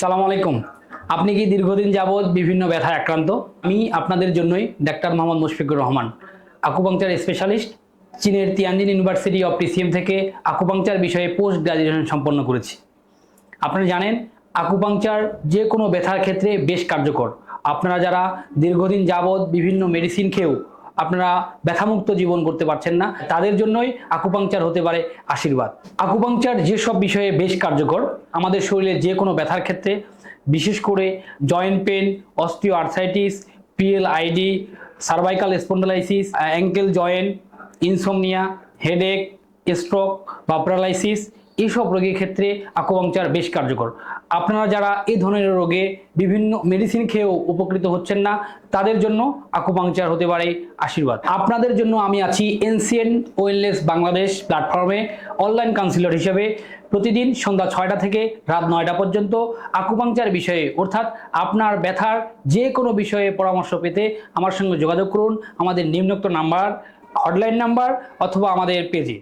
সালাম আলাইকুম। আপনি কি দীর্ঘদিন যাবৎ বিভিন্ন ব্যথায় আক্রান্ত? আমি আপনাদের জন্যই doctor Mohammad Mushfiqur Rahman acupuncture specialist চীনের তিয়ানজিন ইউনিভার্সিটি অফ টিসিএম থেকে আকুপাংচার বিষয়ে পোস্ট গ্রাজুয়েশন সম্পন্ন করেছি। আপনারা জানেন আকুপাংচার যে কোনো ব্যথার ক্ষেত্রে বেশ কার্যকর। আপনারা যারা দীর্ঘদিন যাবৎ বিভিন্ন মেডিসিন খেয়েও আপনারা ব্যথামুক্ত জীবন করতে পারছেন না। তাদের জন্যই আকুপাংচার হতে পারে আশীর্বাদ। আকুপাংচার যেসব বিষয়ে বেশ কার্যকর, আমাদের শরীরে যে কোনো ব্যথার ক্ষেত্রে, বিশেষ করে joint pain osteoarthritis P L I D cervical spondylosis ankle joint insomnia headache stroke বা প্যারালাইসিস এইসব রোগীর ক্ষেত্রে আকুপাংচার বেশ কার্যকর। আপনারা যারা এই ধরনের রোগে বিভিন্ন মেডিসিন খেয়েও উপকৃত হচ্ছেন না, তাদের জন্য আকুপাংচার হতে পারে আশীর্বাদ। আপনাদের জন্য আমি আছি এনসিএন ওয়েলনেস বাংলাদেশ প্ল্যাটফর্মে অনলাইন কাউন্সিলর হিসেবে। প্রতিদিন সন্ধ্যা ছয়টা থেকে রাত নয়টা পর্যন্ত আকুপাংচার বিষয়ে, অর্থাৎ আপনার ব্যথার যে কোনো বিষয়ে পরামর্শ পেতে আমার সঙ্গে যোগাযোগ করুন। আমাদের নিম্নোক্ত নাম্বার হটলাইন নাম্বার অথবা আমাদের পেজে